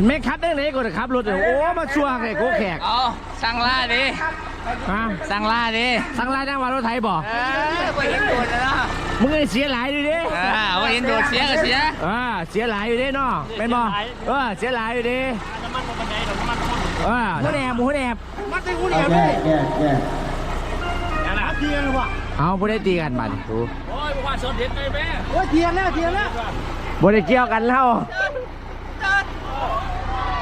อันแม่คัดได้ไหนก็จะขับรถเนี่ยโอ้มาชัวร์ไงโกแขกเอาสั่งล่าดิฮะสั่งล่าดิสั่งรายจ้างว่ารถไถบ่เออไปเห็นโดดแล้วเนาะมึงไอ้เสียหลายดิดิอ่าไปเห็นโดดเสียก็เสียอ่าเสียหลายอยู่ดิเนาะเป็นบ่เออเสียหลายอยู่ดิเออหัวแหนบหัวแหนบเอาแก้แก้แก้เอาบ่ได้ตีกันบัดดูโอ้ยว่าสดเห็นไปแม่บ่ได้เกี่ยวกันแล้ว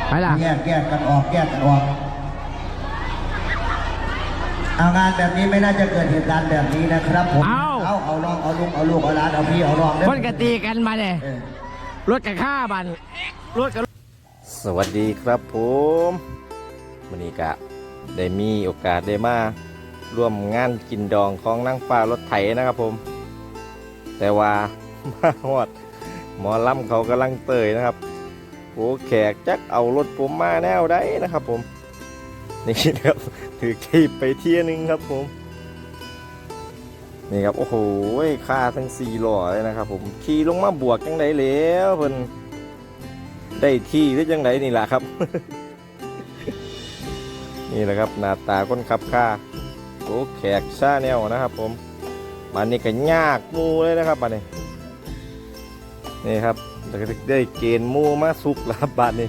ไปล่ะแก้แก้กันออกแก้กันออกเอางานแบบนี้ไม่น่าจะเกิดเหตุการณ์แบบนี้นะครับผมเอา เอาเอาน้องเอาลูกเอาลูกเอาหลานเอาพี่เอาน้องเด้อคนก็ตีกันมาเนี่ยเออ รถกับข้าบันรถกับ สวัสดีครับผมวันนี้ก็ได้มีโอกาสได้มาร่วมงานกินดองของนางฟ้ารถไถนะครับผม แต่ว่า มาฮอดหมอลำเขากำลังเตยนะครับโอ้แขกจักเอารถผมมาแนวได้นะครับ ผมนี่ครับถือขีบไปเที่ยนึงครับผมนี่ครับโอ้โหค่าทั้งสี่หล่อเลยนะครับ ผมขี่ลงมาบวกจังไดแล้วเพิ่นได้ที่หรือยังไงนี่แหละครับ นี่แหละครับหน้าตาคนขับค่าโอ้แขกชาแนวนะครับ ผมบันนี้ก็ยากมูเลยนะครับบันนี้นี่ครับ แล้วก็ได้เกณฑ์มูมาสุกแล้วครับบันนี้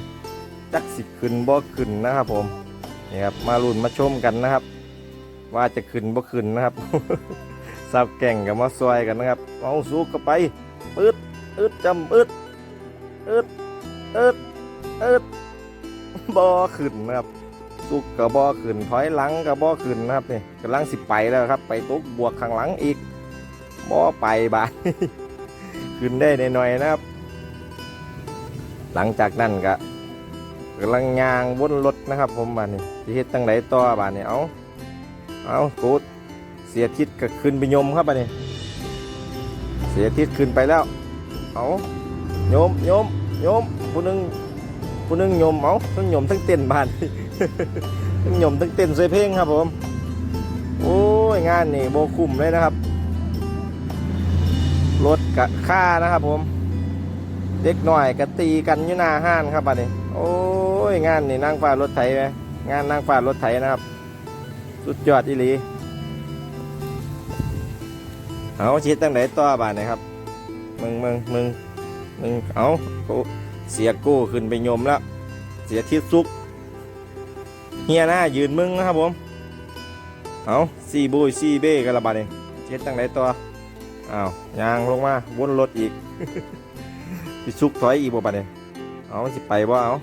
จักสิขึ้นบ่ขึ้นนะครับผมนี่ครับมาลุ้นมาชมกันนะครับ ว่าจะขึ้นบ่ขึ้นนะครับสับแก่งกับมาซอยกันนะครับเอาสุกก็ไปปืดอึดจำอึดอึดอิดอิดบอขึ้นนะครับสุกกับบอขึ้นถอยหลังกับบอขึ้นนะครับนี่กำลังสิไปแล้วครับ ไปตุกบวกข้างหลังอีกบอไปบายขึ้นได้หน่อยๆนะครับ หลังจากนั้นก็กำลังยางวนรถนะครับผมบานนี้ที่เฮ็ดตั้งไหนต่อบานนี้เอาเอากูดเสียทิศก็ขึ้นไปยมครับบานนี้ เสียทิศขึ้นไปแล้วเอาโยมโยมโยมผู้นึงผู้นึงโยมเอาทั้งโยมทั้งเต้นบานทั้งโยมทั้งเต้นใส่เพลงครับผมโอ้ยงานนี่โบคุ้มเลยนะครับรถกะค่านะครับผม เด็กหน่อยกะตีกันอยู่หน้าห้านครับบัดนี้ โอ้ยงานนี่นั่งฟ้ารถไถไหมงานนั่งฟ้ารถไถนะครับ สุดยอดอีหลีเอาชิดตั้งไหนต่อบาดนี่ครับมึงมึงมึงมึงเอากูเสียกู้ขึ้นไปยมแล้ว เสียทิศซุกเฮียหน้ายืนมึงนะครับผมเอาซีบุยซีเบ้กันละบาดเองเช็ดตั้งไหนตัวอ้าวยางลงมาวนรถอีก สิซุกถอยอีกบ่บาดเองเอาสิไปบ่เอา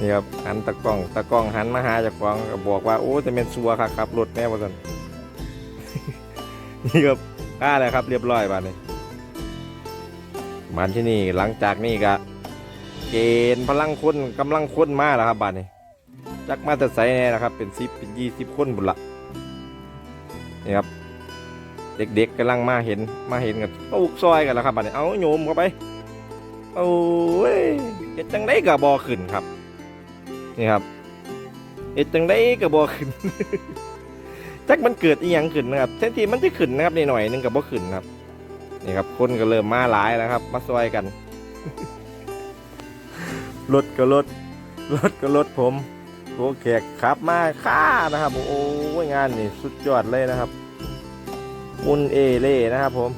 นี่ครับหันตะกล้องตะกล้องหันมาหาเจากกล้องก็บอกว่าโอ้จะเป็นซัวค่ะขับรถแม่บ่สันนี่ครับก้าแล้วครับ เรียบร้อยบานนี้มันที่นี่หลังจากนี้ก็เกณฑ์พลังคนกำลังคนมาแล้วครับบานนี้จักมาแต่ใส่แน่นะครับ เป็นสิบเป็นยี่สิบคนบุญละนี่ครับ เด็กๆกำลังมาเห็นมาเห็นกันตกซอยกันแล้วครับบานนี้เอาโยมเข้าไปโอ้ยเอ็ดจังได้กับบอขึ้นครับ นี่ครับเอ็ดจังได้กับบอขึ้นจักมันเกิดอีหยังขึ้นนะครับแทนที่มันจะขึ้นนะครับนหน่อยหนึงกับบ่ขึ้นครับนี่ครับ คนก็เริ่มมาหลายแล้วครับ มาซอยกันรถก็รถรถก็รถผมโวแขกขับมาค่านะครับ โอ้ยงานนี่สุดยอดเลยนะครับ มุนเอเล่นะครับผม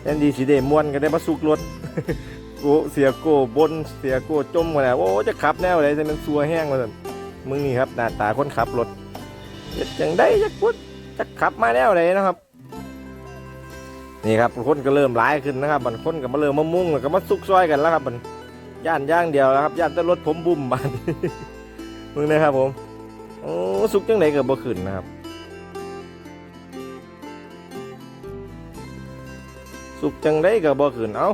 แทนดีสีเดมวนก็ได้มาสุกรถโอ้เสียโกบนเสียโกจมกันแล้วโอ้จะขับแนวไหนจะเป็นซัวแห้งมาสันมึงนี่ครับหน้าตาคนขับรถจังได้จักพุดจักขับมาแนวไหนนะครับนี่ครับคนก็เริ่มร้ายขึ้นนะครับบางคนก็มาเริ่มมามุ่งแล้วก็มาซุกซอยกันแล้วครับมันย่านย่างเดียวแล้วครับย่านแต่รถผมบุ่มบานมึงนะครับผมโอ้สุกจังไดก็บ่ขึ้นนะครับ สุกจังไดก็บ่ขึ้นเอ้า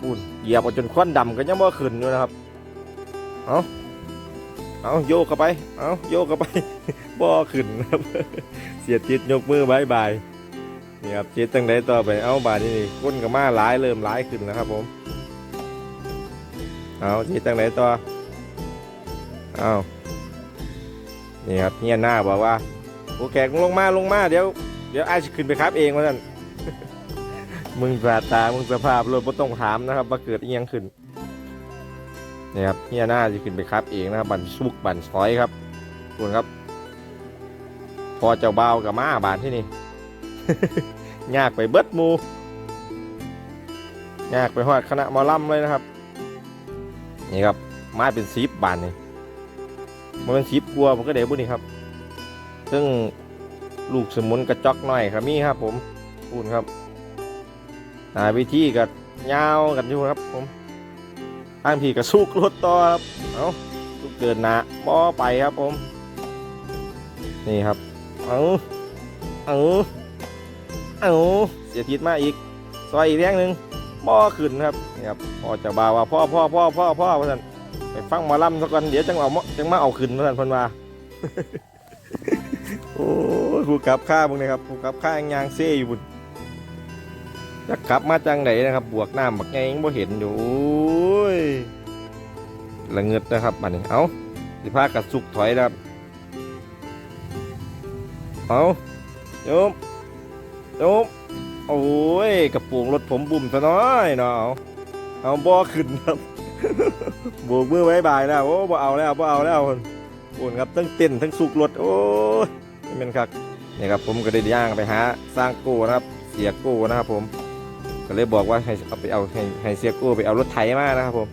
ปูนเหยียบจนควันดำก็ยังบ่ขึ้นอยู่นะครับเอ้าเอาโยกเข้าไป เอาโยกเข้าไปบ่ขึ้นครับ เสียจิตยกมือบายบายนี่ครับจิตตั้งไหนต่อไปเอาบาดนี่นี่ก้นกับมาหลายเริ่มหลายขึ้นแล้วครับผมเอาจิตตั้งไหนต่อเอานี่ครับเฮียหน้าบอกว่าโอแขกลงมาลงมาเดี๋ยวเดี๋ยวไอ้ายสิขึ้นไปครับเองว่าท่าน มึงสาตา มึงสภาพรถบ่ต้องถามนะครับว่าเกิดอีหยังขึ้นนี่ครับเฮียหน้าจะขึ้นไปครับเองนะครับบันสุกบันซอยครับคุณครับ พอเจ้าเบากับมาบานที่นี่ ยากไปเบิดมูยากไปหอดคณะมอลำเลยนะครับ นี่ครับไม้เป็นซีบบานนี่มันเป็นซีบกลัวผมก็เดี๋ยวบุนี่ครับ ซึ่งลูกสมุนกระจอกหน่อยครับมีครับผมพูดครับ หาวิธีกับยาวกันอยู่ครับผมทางพี่กับสุกรถต่อครับเอาสุกเกินหนาบ่ไปครับผม นี่ครับเอาเอาเอาเสียทิศมาอีกซอยอีกแรงหนึ่งบ่ขึ้นครับนี่ครับพ่อจะบ่าวว่าพ่อพ่อพ่อพ่อพ่อว่าซั่นไปฟังมอลำสักก่อนเดี๋ยวจังเอาจังมาเอาขึ้นว่านพิ่นว่าโอ้ผู้กับข้ามึงนะครับผู้กับข้ายังยางเซ่อยู่บุญ จะขับมาจังไหนนะครับ บวกน้ำบักไงยังบ่เห็นอยู่โอ้ยละเงิดนะครับบัดนี้เอาสิพากระสุกถอยนะครับเอาโยมโยมโอ้ยกระโปรงรถผมบุ่มซะน้อยเนาะเอาเอาบ่ขึ้นครับโบกมือไว้บายแล้วโอ้บ่เอาแล้วบ่เอาแล้วคนโอนครับทั้งเต้นทั้งสุกรถโอ้ยเป็นครับนี่ครับผมก็ได้ย่างไปหาสร้างกู้นะครับเสียกู้นะครับผม ก็เลยบอกว่าให้เอาไปเอาให้ให้เสียกู้ไปเอารถไถมานะครับผม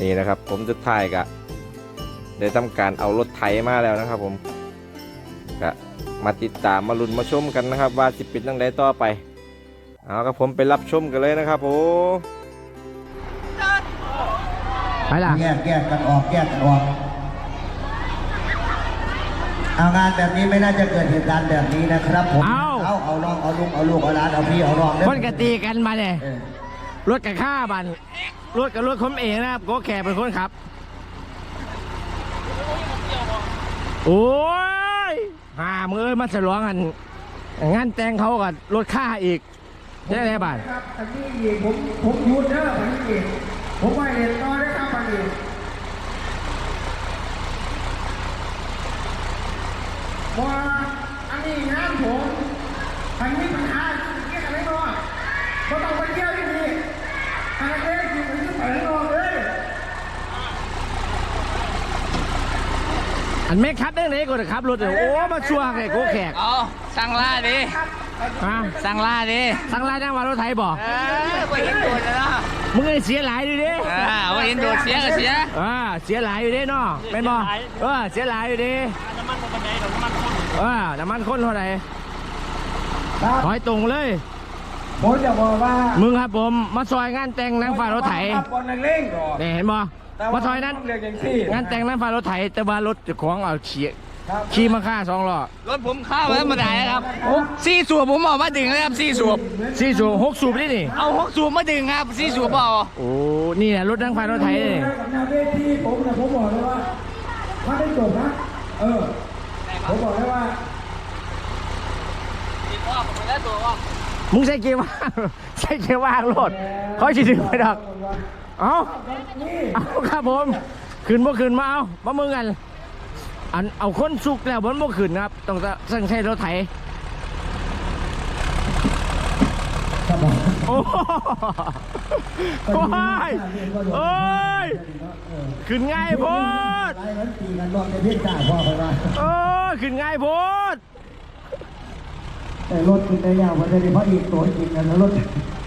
นี่นะครับ ผมจะถ่ายกะได้ทำการเอารถไถมาแล้วนะครับ ผมก็มาติดตามมาลุ้นมาชมกันนะครับ ว่าสิเป็นยังไงต่อไปเอาครับผมไปรับชมกันเลยนะครับผมไปล่ะแยกแยกกันออกแยกกันออกเอางานแบบนี้ไม่น่าจะเกิดเหตุการณ์แบบนี้นะครับผมเอา เอาเอาน้องเอาลุงเอาลูกเอาหลานเอาพี่เอาน้องเด้อ คนกตีกันมาเนี่ยเออ รถกับข้าบันรถกับรถผมเองนะครับโก็แขเป็นคนขับ โอ้ยหามือมาฉลองกันงานแต่งเขากับรถข้าอีกใช่ไหมบ้านครับอันนี้อีกผมผมหยุดเด้ออันนี้อีกผมไปเรียนต่อได้ครับอันนี้ว่าอันนี้งานผม อันนี้ปัญหาเกี่ยวกับอะไรบ้างก็ต้องไปเที่ยวที่นี่อันนี้คือผมจะไปข้างนอกเลยอันแม่คัดได้ไหนก็จะขับรถเนี่ยโอ้มาชัวร์ไงโก็แขกเอาสั่งล่าดิฮะสั่งล่าดิทางร้านจ้างว่ารถไทยบอกเออไปเห็นโดนแล้วเนาะมึงไอ้เสียหลายดิดิอ่าว่าเห็นโดนเสียก็เสียอ่าเสียหลายอยู่ดิเนาะเป็นบ่เออเสียหลายอยู่ดิน้ำมันบนไดดอกน้ำมันข้นเออน้ำมันข้นเท่าไหร่ ครับถอยตรงเลย ผมจะบอกว่ามึงครับผมมาซอยงานแต่งนางฟ้ารถไถครับบอลนักเล่งก่อนเนี่ยเห็นบ่มาซอยนั้นเรียกอย่างที่งานแต่งนางฟ้ารถไถแต่ว่ารถเจ้าของเอาเฉียครับขี่มาค่าสองล้อรถผมเข้าแล้วมาได้ครับสี่สูบผมออกมาดึงเลยครับสี่สูบสี่สูบหกสูบนี่นี่เอาหกสูบมาดึงครับสี่สูบเอาโอ้นี่แหละรถนางฟ้ารถไถนี่กับหน้าเวทีผมนะผมบอกเลยว่าถ้าได้จบนะเออผมบอกเลยว่าติด ออกผมได้ตัวออกมึงใส่เกียร์ว่างใส่เกียร์ว่างรถเขาสิถึงไปดอกเอาเอาครับผมขึ้นบ่ขึ้นมาเอามามึงกันอันเอาคนสุกแล้วบนบ่ขึ้นครับ ต้องสั่งใช้รถไถครับผมโอ้โหโอ้ยโอ้ยขึ้นง่ายโพดไล่มันตีกันรอบในพิษจ่าพ่อไปว่าโอ้ยขึ้นง่ายโพด แต่รถกินได้ยาวมันจะได้เพราะอีกตัวกินกันแล้วรถ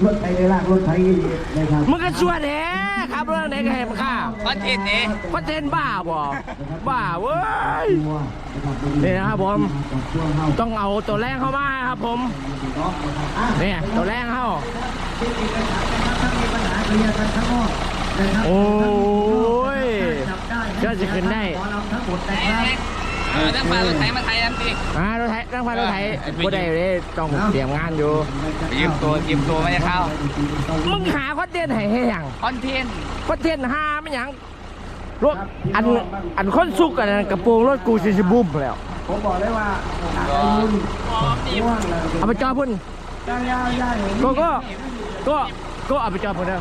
รถไทยได้ลากรถไทยอีกนะครับมึงก็ชวนแหครับเรื่องไหนก็เห็นข้าคอนเทนต์นี่คอนเทนต์บ้าบ่บ้าเว้ยตัวนะครับนี่นะครับผมจากช่วงเข้าต้องเอาตัวแรงเข้ามาครับผมน้องนะครับอะเนี่ยตัวแรงเข้าที่มีปัญหานะครับถ้ามีปัญหาเคลียร์กันข้างนอกนะครับโอ้ยจับได้เชื่อจะขึ้นได้ ขอเราทั้งหมดนะครับเออนั่งฟ้ารถไถมาไทยนั่นสิอ่ารถไถนั่งพารถไถบ่ได้เลยต้องเตรียมงานอยู่ไปยืมตัวยืมตัวไม่ได้เข้ามึงหาคอนเทนต์ให้ให้หยังคอนเทนต์คอนเทนต์หาไม่หยังรถอันอันคนสุกอันนั้นกระโปรงรถกูสิสิบุ้มแล้วผมบอกเลยว่าหากอายุว่างเลยเอาไปจอดพุ่นย่างย่างย่างเห็นก็ก็ก็ก็เอาไปจอดพุ่นเด้อ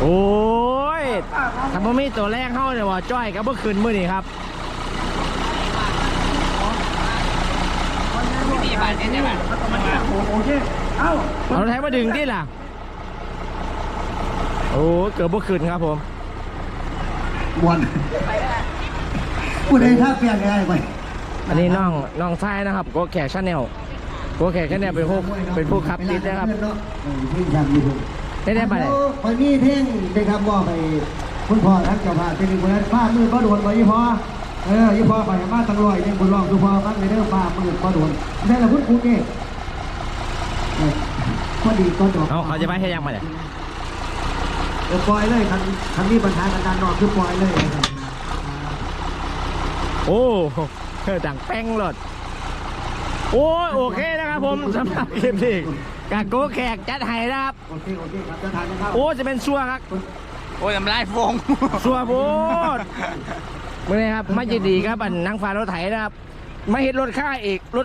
โอ้ ยถ้าบ่มีตัวแรงเข้าเนี่ยว่าจ้อยก็บ่ขึ้นมื้อนี้ครับนี่ยี่บาทนี่ใช่ไหมโอเคเอ้าเอารถไถมาดึงที่ล่ะ โอ้เกือบบ่ขึ้นครับผมบวนผู้ใดถ้าเปลี่ยนง่ายไปอันนี้น้องน้องชายนะครับโกแขกชาแนลโกแขกชาแนลเป็นผู้เป็นผู้ขับติดนะครับที่ทำอยู่ ได้ได้ไปเลยไปมีเท่งได้ครับว่าไปคุณพ่อทั้งเจ้าภาพเป็นคนนั้นป้ามือก็โดนไปยี่พ่อเออยี่พ่อไปมาตั้งรอยเนี่ยบุญรองคือพ่อฟังในเรื่องป้ามือก็โดนได้ละพุ่นคุณเองพอดีก็จบเอาเขาจะไปให้ยังมาเนี่ยเดี๋ยวปล่อยเลยคันคันนี้ปัญหากันด้านนอกคือปล่อยเลย โอ้เออดังแป้งรถ โอ้ยโอเคนะครับผมสำหรับคลิปนี้กาโกแขกจัดให้นะครับ โอเคโอเคครับจะทานนะครับโอ้จะเป็นชัวครับโอ้ยน้ำลายฟงชัวโพดมื่อนี้ครับไม่จะดีครับอันนางฟ้ารถไถนะครับ มาเห็นรถค่าอีกรถ